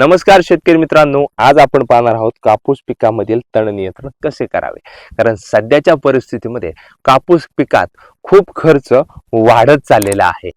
नमस्कार शेतकरी मित्रांनो आज आपण पाहणार आहोत कापूस पिकामधील तण नियंत्रण कसे करावे? कारण सध्याच्या परिस्थितीमध्ये कापूस पिकात खूप खर्च वाढत चाललेला आहे.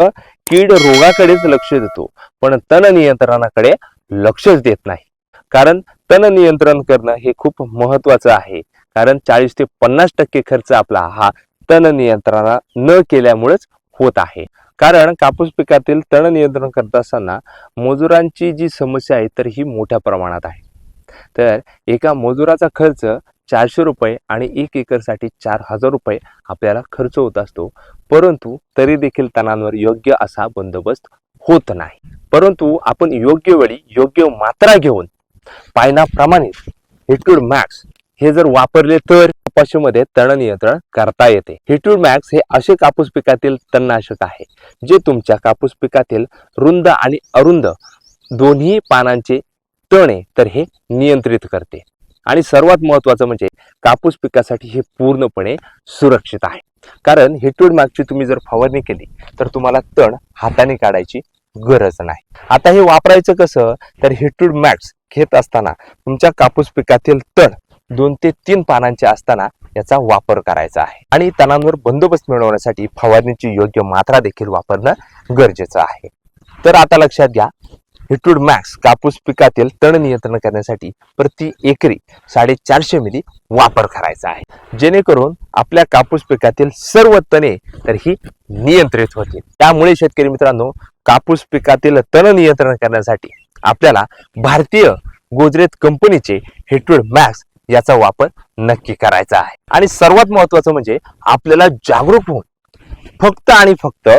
कीड रोगाकडेच लक्ष देतो पण तण नियंत्रणाकडे लक्षच देत नाही. कारण तण नियंत्रण करणं हे खूप महत्वाचं आहे. कारण चाळीस ते पन्नास टक्के खर्च आपला हा तण नियंत्रणा न केल्यामुळेच होत आहे. कारण कापूस पिकातील तण नियंत्रण करत असताना मजुरांची जी समस्या आहे तर ही मोठ्या प्रमाणात आहे. तर एका मजुराचा खर्च चारशे रुपये आणि एक एकरसाठी चार हजार रुपये आपल्याला खर्च होत असतो. परंतु तरी देखील तणांवर योग्य असा बंदोबस्त होत नाही. परंतु आपण योग्य वेळी योग्य मात्रा घेऊन पायनाप्रमाणे हिटूड मॅक्स हे जर वापरले तर कपाशीमध्ये तण नियंत्रण करता येते. हिटूड मॅक्स हे असे कापूस पिकातील तणनाशक आहे जे तुमच्या कापूस पिकातील रुंद आणि अरुंद दोन्ही पानांचे तणे तर हे नियंत्रित करते. आणि सर्वात महत्वाचं म्हणजे कापूस पिकासाठी हे पूर्णपणे सुरक्षित आहे. कारण हिटूड मॅक्सची तुम्ही जर फवारणी केली तर तुम्हाला तण हाताने काढायची गरज नाही. आता हे वापरायचं कसं? तर हिटूड मॅक्स घेत असताना तुमच्या कापूस पिकातील तण दोन ते तीन पानांचे असताना याचा वापर करायचा आहे. आणि तणांवर बंदोबस्त मिळवण्यासाठी फवारणीची योग्य मात्रा देखील वापरणं गरजेचं आहे. तर आता लक्षात घ्या हिटूड मॅक्स कापूस पिकातील तण नियंत्रण करण्यासाठी प्रति एकरी साडेचारशे मिली वापर करायचा आहे. जेणेकरून आपल्या कापूस पिकातील सर्व तणे तर ही नियंत्रित होतील. त्यामुळे शेतकरी मित्रांनो कापूस पिकातील तण नियंत्रण करण्यासाठी आपल्याला भारतीय गोदरेज कंपनीचे हिटूड मॅक्स याचा वापर नक्की करायचा आहे. आणि सर्वात महत्वाचं म्हणजे आपल्याला जागरूक होऊन फक्त आणि फक्त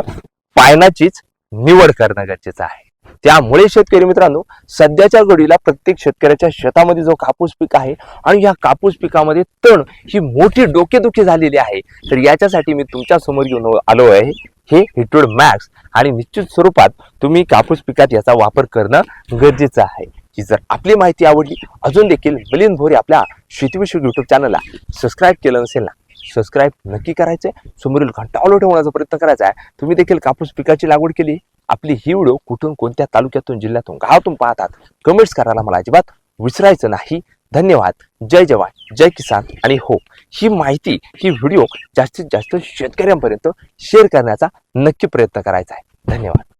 पायनाचीच निवड करणं गरजेचं आहे. त्यामुळे शेतकरी मित्रांनो सध्याच्या घडीला प्रत्येक शेतकऱ्याच्या शेतामध्ये जो कापूस पीक आहे आणि या कापूस पिकामध्ये तण ही मोठी डोकेदुखी झालेली आहे. तर याच्यासाठी मी तुमच्यासमोर घेऊन आलो आहे. हे हिटूड मॅक्स आणि निश्चित स्वरूपात तुम्ही कापूस पिकात याचा वापर करणं गरजेचं आहे. की जर आपली माहिती आवडली अजून देखील मिलिंद भोरे आपल्या शेतीविषयक यूट्यूब चॅनलला सबस्क्राईब केलं नसेल ना सबस्क्राईब नक्की करायचं आहे समोरील घंटा ऑलो ठेवण्याचा प्रयत्न करायचा आहे. तुम्ही देखील कापूस पिकाची लागवड केली आपली ही व्हिडिओ कुठून कोणत्या तालुक्यातून जिल्ह्यातून गावातून पाहतात. कमेंट्स करायला मला अजिबात विसरायचं नाही. धन्यवाद. जय जवान जय किसान आणि हो ही माहिती ही व्हिडिओ जास्तीत जास्त शेतकऱ्यांपर्यंत शेअर करण्याचा नक्की प्रयत्न करायचा आहे. धन्यवाद.